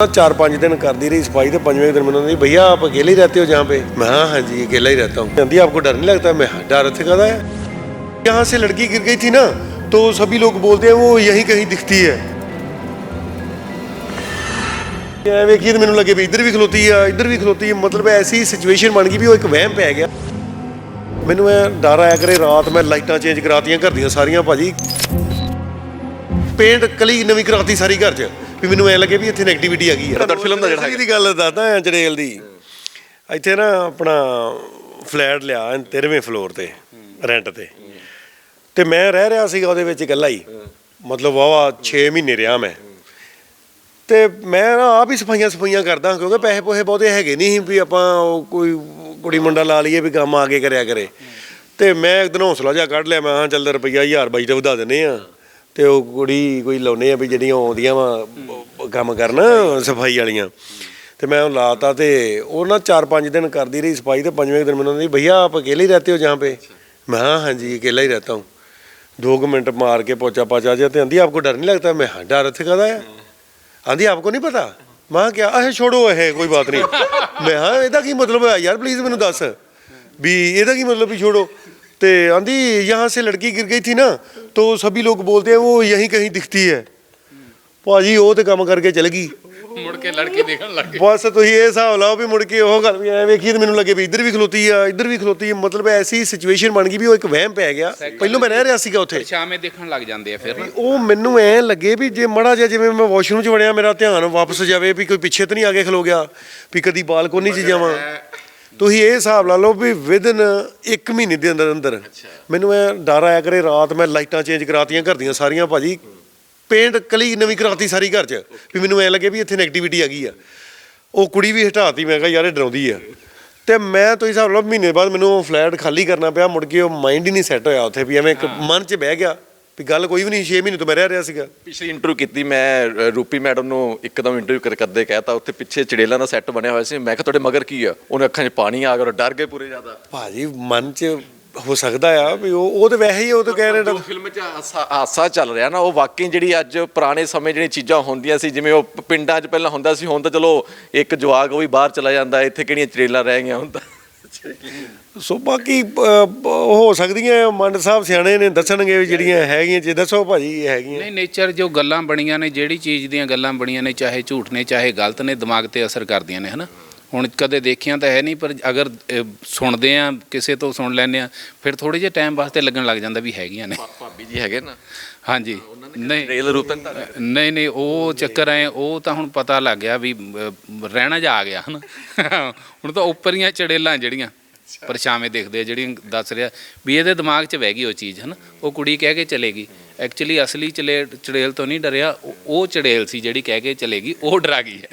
चार पाँच दिन कर दी रही सफाई तो पंजवें दिन मैंने भैया आप अकेले ही रहते हो जहाँ पे मैं हाँ हाँ जी अकेला ही रहता हूँ कहती आपको डर नहीं लगता मैं हाँ, डर थे कहता है यहाँ से लड़की गिर गई थी ना तो सभी लोग बोलते हैं वो यहीं कहीं दिखती है ਐ ਵੇਖੀ ਤੇ ਮੈਨੂੰ ਲੱਗੇ ਵੀ ਇੱਧਰ ਵੀ ਖਲੋਤੀ ਆ ਇੱਧਰ ਵੀ ਖਲੋਤੀ ਆ ਮਤਲਬ ਐਸੀ ਸਿਚੁਏਸ਼ਨ ਬਣ ਗਈ ਵੀ ਉਹ ਇੱਕ ਵਹਿਮ ਪੈ ਗਿਆ ਮੈਨੂੰ ਐ ਡਰ ਆਇਆ ਕਰੇ ਰਾਤ ਮੈਂ ਲਾਈਟਾਂ ਚੇਂਜ ਕਰਾਤੀਆਂ ਘਰ ਦੀਆਂ ਸਾਰੀਆਂ ਭਾਜੀ ਪੇਂਟ ਕਲੀ ਨਵੀਂ ਕਰਾਤੀ ਸਾਰੀ ਘਰ 'ਚ ਵੀ ਮੈਨੂੰ ਐ ਲੱਗੇ ਵੀ ਇੱਥੇ ਨੈਗੇਟਿਵਿਟੀ ਆ ਗਈ ਆ। ਤੁਹਾਡਾ film ਦਾ ਜਿਹੜਾ ਦੀ ਗੱਲ ਦੱਸਦਾ ਆ ਜੜੇਲ ਦੀ। ਇੱਥੇ ਨਾ ਆਪਣਾ ਫਲੈਟ ਲਿਆ 13ਵੇਂ ਫਲੋਰ ਤੇ ਰੈਂਟ ਤੇ। ਤੇ ਮੈਂ ਰਹਿ ਰਿਹਾ ਸੀਗਾ ਉਹਦੇ ਵਿੱਚ ਇਕੱਲਾ ਹੀ। ਮਤਲਬ ਵਾਵਾ 6 ਮਹੀਨੇ ਰਿਹਾ ਮੈਂ। ਤੇ ਮੈਂ ਨਾ ਆਪ ਹੀ ਸਫਾਈਆਂ ਸਫਾਈਆਂ ਕਰਦਾ ਕਿਉਂਕਿ ਪੈਸੇ ਪੋਹੇ ਬਹੁਤੇ ਹੈਗੇ ਨਹੀਂ ਸੀ ਵੀ ਆਪਾਂ ਕੋਈ ਕੁੜੀ ਮੁੰਡਾ ਲਾ ਲਈਏ ਵੀ ਕੰਮ ਆਗੇ ਕਰਿਆ ਕਰੇ। ਤੇ ਮੈਂ ਇੱਕ ਦਿਨ ਹੌਸਲਾ ਜਿਹਾ ਕੱਢ ਲਿਆ ਮੈਂ ਹਾਂ ਚੱਲ ਰੁਪਈਆ 1000 ਬਾਈ ਤੇ ਵਧਾ ਦਿੰਨੇ ਆ ਤੇ ਉਹ ਕੁੜੀ ਕੋਈ ਲਾਉਨੇ ਆ ਵੀ ਜਿਹੜੀਆਂ ਆਉਂਦੀਆਂ ਵਾ ਕੰਮ ਕਰਨ ਸਫ਼ਾਈ ਵਾਲੀਆਂ। ਤੇ ਮੈਂ ਉਹ ਲਾਤਾ ਤੇ ਉਹ ਨਾ 4-5 ਦਿਨ ਕਰਦੀ ਰਹੀ ਸਫ਼ਾਈ ਤੇ ਪੰਜਵੇਂ ਦਿਨ ਮੈਨੂੰ ਕਹਿੰਦੀ ਭਈਆ ਆਪ ਅਕੇਲੇ ਹੀ ਰਹਤੇ ਹੋ ਜਹਾਂ ਪੇ? ਮੈਂ ਹਾਂ ਹਾਂਜੀ ਅਕੇਲਾ ਹੀ ਰਹਤਾ ਦੋ ਕੁ ਮਿੰਟ ਮਾਰ ਕੇ ਪੋਚਾ ਪਾਚਾ ਜੇ ਤੇ ਆਂਦੀ ਆਪਕੋ ਡਰ ਨਹੀਂ ਲੱਗਦਾ? ਮੈਂ ਹਾਂ ਡਰ ਇੱਥੇ ਕਹਦਾ ਹੈ? ਆਂਦੀ ਆਪਕੋ ਨਹੀਂ ਪਤਾ? ਮੈਂ ਕਿਹਾ ਅਹੇ ਛੋੜੋ ਇਹ ਕੋਈ ਬਾਤ ਨਹੀਂ। ਮੈਂ ਹਾਂ ਇਹਦਾ ਕੀ ਮਤਲਬ ਹੈ? ਯਾਰ ਪਲੀਜ਼ ਮੈਨੂੰ ਦੱਸ। ਵੀ ਇਹਦਾ ਕੀ ਮਤਲਬ ਵੀ ਛੋੜੋ? ਤੇ ਆਂਦੀ यहाँ से लड़की गिर गई थी ना तो सभी लोग बोलते हैं वो यहीं कहीं दिखती है ਭਾਜੀ ਉਹ ਤੇ ਕੰਮ ਕਰਕੇ ਚਲ ਗਈ ਮੁੜ ਕੇ ਲੜਕੀ ਦੇਖਣ ਲੱਗ ਗਏ ਬਸ ਤੁਸੀਂ ਇਹ ਹਿਸਾਬ ਲਾਓ ਵੀ ਮੁੜ ਕੇ ਉਹ ਗੱਲ ਵੀ ਐ ਵੇਖੀ ਤੇ ਮੈਨੂੰ ਲੱਗੇ ਵੀ ਇੱਧਰ ਵੀ ਖਲੋਤੀ ਆ ਇੱਧਰ ਵੀ ਖਲੋਤੀ ਆ ਮਤਲਬ ਐਸੀ ਸਿਚੁਏਸ਼ਨ ਬਣ ਗਈ ਵੀ ਉਹ ਇੱਕ ਵਹਿਮ ਪੈ ਗਿਆ ਪਹਿਲਾਂ ਮੈਂ ਰਹਿ ਰਿਹਾ ਸੀਗਾ ਉੱਥੇ ਸ਼ਾਮੇ ਦੇਖਣ ਲੱਗ ਜਾਂਦੇ ਆ ਫਿਰ ਉਹ ਮੈਨੂੰ ਐ ਲੱਗੇ ਵੀ ਜੇ ਮੜਾ ਜਿਹਾ ਜਿਵੇਂ ਮੈਂ ਵਾਸ਼ਰੂਮ 'ਚ ਵੜਿਆ ਮੇਰਾ ਧਿਆਨ ਵਾਪਸ ਜਾਵੇ ਵੀ ਕੋਈ ਪਿੱਛੇ ਤਾਂ ਨਹੀਂ ਆ ਕੇ ਖਲੋ ਗਿਆ ਵੀ ਕਦੀ ਬਾਲਕੋਨੀ 'ਚ ਜਾਵਾਂ ਤੁਸੀਂ ਇਹ ਹਿਸਾਬ ਲਾ ਲਓ ਵੀ ਵਿਦਨ 1 ਮਹੀਨੇ ਦੇ ਅੰਦਰ ਅੰਦਰ ਮੈਨੂੰ ਐ ਡਰ ਆਇਆ ਕਰੇ ਰਾਤ ਮੈਂ ਲਾਈਟਾਂ ਚੇਂਜ ਕਰਾਤੀਆਂ ਘਰ ਦੀਆਂ ਸਾਰੀਆਂ ਭਾਜੀ। ਪੇਂਟ ਕਲੀ ਨਵੀਂ ਕਰਾਤੀ ਸਾਰੀ ਘਰ 'ਚ। ਵੀ ਮੈਨੂੰ ਐ ਲੱਗੇ ਵੀ ਇੱਥੇ ਨੈਗੇਟਿਵਿਟੀ ਆ ਗਈ ਆ। ਉਹ ਕੁੜੀ ਵੀ ਹਟਾਤੀ ਮੈਂ ਕਿਹਾ ਯਾਰ ਇਹ ਡਰਾਉਂਦੀ ਆ। ਤੇ ਮੈਂ ਤੁਸੀਂ ਹਿਸਾਬ ਲਓ ਮਹੀਨੇ ਬਾਅਦ ਮੈਨੂੰ ਉਹ ਫਲੈਟ ਖਾਲੀ ਕਰਨਾ ਪਿਆ ਮੁੜ ਕੇ ਉਹ ਮਾਈਂਡ ਹੀ ਨਹੀਂ ਸੈੱਟ ਹੋਇਆ ਉੱਥੇ ਵੀ ਐਵੇਂ ਇੱਕ ਮਨ 'ਚ ਬਹਿ ਗਿਆ। ਵੀ ਗੱਲ ਕੋਈ ਵੀ ਨਹੀਂ 6 ਮਹੀਨੇ ਤੋਂ ਮੈਂ ਰਹਿ ਰਿਹਾ ਸੀਗਾ। ਪਿਛਲੀ ਇੰਟਰਵਿਊ ਕੀਤੀ ਮੈਂ ਰੂਪੀ ਮੈਡਮ ਨੂੰ ਇੱਕਦਮ ਇੰਟਰਵਿਊ ਕਰ ਕਰਦੇ ਕਹਿਤਾ ਉੱਥੇ ਪਿੱਛੇ ਚੜੇਲਾਂ ਦਾ ਸੈੱਟ ਬਣਿਆ ਹੋਇਆ ਸੀ। ਮੈਂ ਕਿਹਾ ਤੁਹਾਡੇ ਮਗਰ ਕੀ ਆ? ਉਹਨੇ ਅੱਖਾਂ 'ਚ ਪਾਣੀ ਆ ਗਿਆ ਡਰ ਗਏ ਪੂਰੇ ਜ਼ਿਆਦਾ। ਭਾਜੀ ਮਨ 'ਚ ਹੋ ਸਕਦਾ ਆ ਵੀ ਉਹ ਉਹ ਤੇ ਵੈਸੇ ਹੀ ਉਹ ਤਾਂ ਕਹਿ ਰਹੇ ਜੋ ਫਿਲਮ 'ਚ ਹਾਸਾ ਚੱਲ ਰਿਹਾ ਨਾ ਉਹ ਵਾਕਈ ਜਿਹੜੀ ਅੱਜ ਪੁਰਾਣੇ ਸਮੇਂ ਜਿਹੜੀਆਂ ਚੀਜ਼ਾਂ ਹੁੰਦੀਆਂ ਸੀ ਜਿਵੇਂ ਉਹ ਪਿੰਡਾਂ 'ਚ ਪਹਿਲਾਂ ਹੁੰਦਾ ਸੀ ਹੁਣ ਤਾਂ ਚਲੋ ਇੱਕ ਜਵਾਕ ਉਹ ਵੀ ਬਾਹਰ ਚਲਾ ਜਾਂਦਾ ਇੱਥੇ ਕਿਹੜੀਆਂ ਚੜੇਲਾਂ ਰਹਿ ਗਈਆਂ ਹੁਣ ਤਾਂ ਸੋ ਬਾਕੀ ਹੋ ਸਕਦੀਆਂ ਮੰਡ ਸਾਹਿਬ ਸਿਆਣੇ ਨੇ ਦੱਸਣਗੇ ਵੀ ਜਿਹੜੀਆਂ ਹੈਗੀਆਂ ਜੇ ਦੱਸੋ ਭਾਜੀ ਇਹ ਹੈਗੀਆਂ। ਨਹੀਂ ਨੇਚਰ ਜੋ ਗੱਲਾਂ ਬਣੀਆਂ ਨੇ ਜਿਹੜੀ ਚੀਜ਼ ਦੀਆਂ ਗੱਲਾਂ ਬਣੀਆਂ ਨੇ ਚਾਹੇ ਝੂਠ ਨੇ ਚਾਹੇ ਗਲਤ ਨੇ ਦਿਮਾਗ ਤੇ ਅਸਰ ਕਰਦੀਆਂ ਨੇ ਹਨਾ? ਹੁਣ ਕਦੇ ਦੇਖੀਆਂ ਤਾਂ ਹੈ ਨਹੀਂ ਪਰ ਅਗਰ ਸੁਣਦੇ ਆ ਕਿਸੇ ਤੋਂ ਸੁਣ ਲੈਂਦੇ ਆ ਫਿਰ ਥੋੜੇ ਜਿਹੇ ਟਾਈਮ ਵਾਸਤੇ ਲੱਗਣ ਲੱਗ ਜਾਂਦਾ ਵੀ ਹੈਗੀਆਂ ਨੇ। ਭਾਬੀ ਜੀ ਹੈਗੇ ਨਾ। ਹਾਂਜੀ। ਨਹੀਂ। ਰੇਲ ਰੂਪ ਤਾਂ ਨਹੀਂ। ਨਹੀਂ ਉਹ ਚੱਕਰ ਐ ਉਹ ਤਾਂ ਹੁਣ ਪਤਾ ਲੱਗ ਗਿਆ ਵੀ ਰਹਿਣਾ ਜਾ ਆ ਗਿਆ ਹਨਾ। ਹੁਣ ਤਾਂ ਉੱਪਰੀਆਂ ਚੜੇਲਾਂ ਜਿਹੜੀਆਂ ਪਰਛਾਵੇਂ ਦੇਖਦੇ ਆ ਜਿਹੜੀਆਂ ਦੱਸ ਰਿਹਾ ਵੀ ਇਹਦੇ ਦਿਮਾਗ 'ਚ ਬਹਿ ਗਈ ਉਹ ਚੀਜ਼ ਹਨਾ। ਉਹ ਕੁੜੀ ਕਹਿ ਕੇ ਚਲੇਗੀ। ਐਕਚੁਅਲੀ ਅਸਲੀ ਚਲੇ ਚੜੇਲ ਤੋਂ ਨਹੀਂ ਡਰਿਆ ਉਹ- ਉਹ ਚੜੇਲ ਸੀ ਜਿਹੜੀ ਕਹਿ ਕੇ ਚਲੇਗੀ ਉਹ ਡਰਾ ਗਈ ਹੈ।